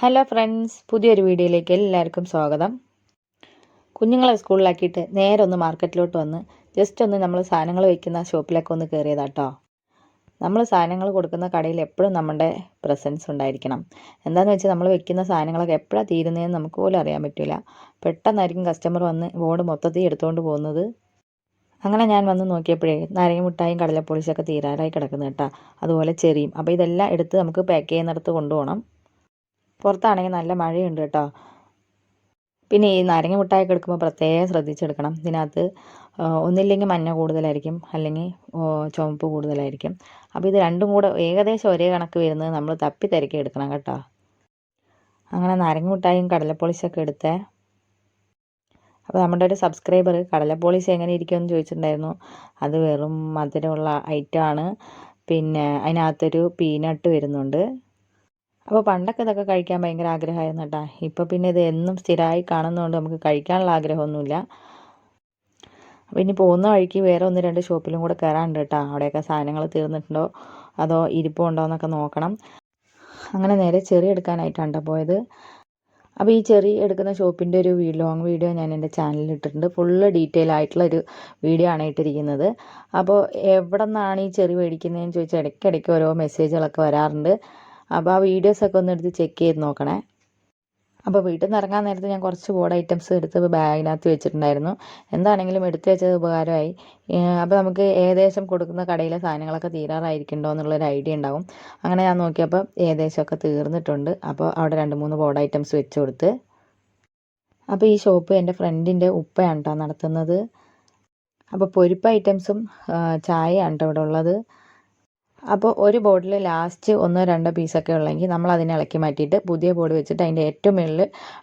Hello friends പുതിയൊരു വീഡിയോയിലേക്ക് എല്ലാവർക്കും സ്വാഗതം. കുഞ്ഞുങ്ങളെ സ്കൂളിലാക്കിയിട്ട് നേരെ ഒന്ന് മാർക്കറ്റിലോട്ട് വന്ന് ജസ്റ്റ് ഒന്ന് നമ്മൾ സാധനങ്ങൾ വയ്ക്കുന്ന ഷോപ്പിലൊക്കെ ഒന്ന് കയറിയതാട്ടോ നമ്മൾ സാധനങ്ങൾ കൊടുക്കുന്ന കടയിൽ എപ്പോഴും നമ്മുടെ പ്രസൻസ് ഉണ്ടായിരിക്കണം. എന്താണെന്ന് വെച്ചാൽ നമ്മൾ വെക്കുന്ന സാധനങ്ങളൊക്കെ എപ്പോഴാണ് തീരുന്നതെന്ന് നമുക്ക് പോലും അറിയാൻ പറ്റില്ല പെട്ടെന്നായിരിക്കും കസ്റ്റമർ വന്ന് ബോർഡ് മൊത്തത്തിൽ എടുത്തുകൊണ്ട് പോകുന്നത്. അങ്ങനെ ഞാൻ വന്ന് നോക്കിയപ്പോഴേ നാരങ്ങ മിഠായും കടലപ്പൊളിച്ചൊക്കെ തീരാറായി കിടക്കുന്നു കേട്ടോ അതുപോലെ ചെറിയും. അപ്പോൾ ഇതെല്ലാം എടുത്ത് നമുക്ക് പാക്ക് ചെയ്യുന്നിടത്ത് കൊണ്ടുപോകണം പുറത്താണെങ്കിൽ നല്ല മഴയുണ്ട് കേട്ടോ. പിന്നെ ഈ നാരങ്ങ മിഠായൊക്കെ എടുക്കുമ്പോൾ പ്രത്യേകം ശ്രദ്ധിച്ചെടുക്കണം. ഇതിനകത്ത് ഒന്നില്ലെങ്കിൽ മഞ്ഞ കൂടുതലായിരിക്കും. അല്ലെങ്കിൽ ചുവപ്പ് കൂടുതലായിരിക്കും. അപ്പോൾ ഇത് രണ്ടും കൂടെ ഏകദേശം ഒരേ കണക്ക് വരുന്നത് നമ്മൾ തപ്പി തിരക്കി എടുക്കണം കേട്ടോ. അങ്ങനെ നാരങ്ങ മിഠായും കടലപ്പോളിശൊക്കെ എടുത്തേ. അപ്പോൾ നമ്മുടെ ഒരു സബ്സ്ക്രൈബർ കടലപ്പോളിസ് എങ്ങനെ ഇരിക്കുമെന്ന് ചോദിച്ചിട്ടുണ്ടായിരുന്നു. അത് വെറും മധുരമുള്ള ഐറ്റമാണ് പിന്നെ അതിനകത്തൊരു പീനട്ട് വരുന്നുണ്ട്. അപ്പോൾ പണ്ടൊക്കെ ഇതൊക്കെ കഴിക്കാൻ ഭയങ്കര ആഗ്രഹമായിരുന്നു കേട്ടോ. ഇപ്പോൾ പിന്നെ ഇത് എന്നും സ്ഥിരമായി കാണുന്നതുകൊണ്ട് നമുക്ക് കഴിക്കാനുള്ള ആഗ്രഹമൊന്നുമില്ല. അപ്പോൾ ഇനി പോകുന്ന വഴിക്ക് വേറെ ഒന്ന് രണ്ട് ഷോപ്പിലും കൂടെ കയറാനുണ്ട് കേട്ടോ. അവിടെയൊക്കെ സാധനങ്ങൾ തീർന്നിട്ടുണ്ടോ? അതോ ഇരിപ്പുണ്ടോ എന്നൊക്കെ നോക്കണം. അങ്ങനെ നേരെ ചെറി എടുക്കാനായിട്ടാണ് ട്ടോ പോയത്. അപ്പോൾ ഈ ചെറി എടുക്കുന്ന ഷോപ്പിന്റെ ഒരു ലോങ് വീഡിയോ ഞാൻ എന്റെ ചാനലിൽ ഇട്ടിട്ടുണ്ട്. ഫുള്ള് ഡീറ്റെയിൽ ആയിട്ടുള്ള ഒരു വീഡിയോ ആണ് ഇട്ടിരിക്കുന്നത്. അപ്പോൾ എവിടെ നിന്നാണ് ഈ ചെറി മേടിക്കുന്നതെന്ന് ചോദിച്ചാൽ ഇടയ്ക്കിടയ്ക്ക് ഓരോ മെസ്സേജുകളൊക്കെ വരാറുണ്ട്. അപ്പോൾ ആ വീഡിയോസൊക്കെ ഒന്ന് എടുത്ത് ചെക്ക് ചെയ്ത് നോക്കണേ. അപ്പോൾ വീട്ടിൽ നിന്ന് ഇറങ്ങാൻ നേരത്ത് ഞാൻ കുറച്ച് ബോർഡ് ഐറ്റംസ് എടുത്ത് ബാഗിനകത്ത് വെച്ചിട്ടുണ്ടായിരുന്നു. എന്താണെങ്കിലും എടുത്ത് വെച്ചത് ഉപകാരമായി. അപ്പോൾ നമുക്ക് ഏകദേശം കൊടുക്കുന്ന കടയിലെ സാധനങ്ങളൊക്കെ തീരാറായിരിക്കുന്നുണ്ടോ എന്നുള്ളൊരു ഐഡിയ ഉണ്ടാവും. അങ്ങനെ ഞാൻ നോക്കിയപ്പോൾ ഏകദേശമൊക്കെ തീർന്നിട്ടുണ്ട്. അപ്പോൾ അവിടെ രണ്ട് മൂന്ന് ബോർഡ് ഐറ്റംസ് വെച്ച് കൊടുത്ത്. അപ്പോൾ ഈ ഷോപ്പ് എന്റെ ഫ്രണ്ടിന്റെ ഉപ്പയാണ് കേട്ടോ നടത്തുന്നത്. അപ്പോൾ പൊരിപ്പ് ഐറ്റംസും ചായയാണ് കേട്ടോ ഇവിടെ ഉള്ളത്. അപ്പോൾ ഒരു ബോർഡിൽ ലാസ്റ്റ് ഒന്നോ രണ്ടോ പീസൊക്കെ ഉള്ളെങ്കിൽ നമ്മൾ അതിനെ ഇളക്കി മാറ്റിയിട്ട് പുതിയ ബോർഡ് വെച്ചിട്ട് അതിന്റെ ഏറ്റവും മുകളിൽ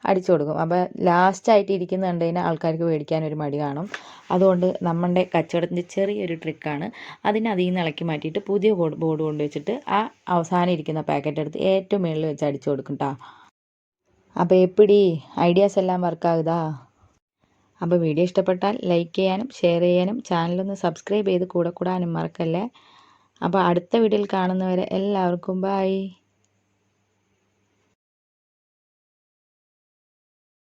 അടിച്ചു കൊടുക്കും. അപ്പോൾ ലാസ്റ്റ് ആയിട്ട് ഇരിക്കുന്ന കണ്ടുകഴിഞ്ഞാൽ ആൾക്കാർക്ക് മേടിക്കാൻ ഒരു മടി കാണും. അതുകൊണ്ട് നമ്മുടെ കച്ചവടത്തിന്റെ ചെറിയൊരു ട്രിക്കാണ് അതിനെ അതിൽ നിന്ന് ഇളക്കി മാറ്റിയിട്ട് പുതിയ ബോർഡ് ബോർഡ് കൊണ്ട് വെച്ചിട്ട് ആ അവസാനം ഇരിക്കുന്ന പാക്കറ്റ് എടുത്ത് ഏറ്റവും മുകളിൽ വെച്ച് അടിച്ചു കൊടുക്കും കേട്ടോ അപ്പോൾ എപ്പിടി? ഐഡിയാസ് എല്ലാം വർക്കാകുതാ അപ്പോൾ വീഡിയോ ഇഷ്ടപ്പെട്ടാൽ ലൈക്ക് ചെയ്യാനും ഷെയർ ചെയ്യാനും ചാനലൊന്ന് സബ്സ്ക്രൈബ് ചെയ്ത് കൂടെ കൂടാനും മറക്കല്ലേ? അപ്പോൾ അടുത്ത വീഡിയോയിൽ കാണുന്നവരെ എല്ലാവർക്കും ബൈ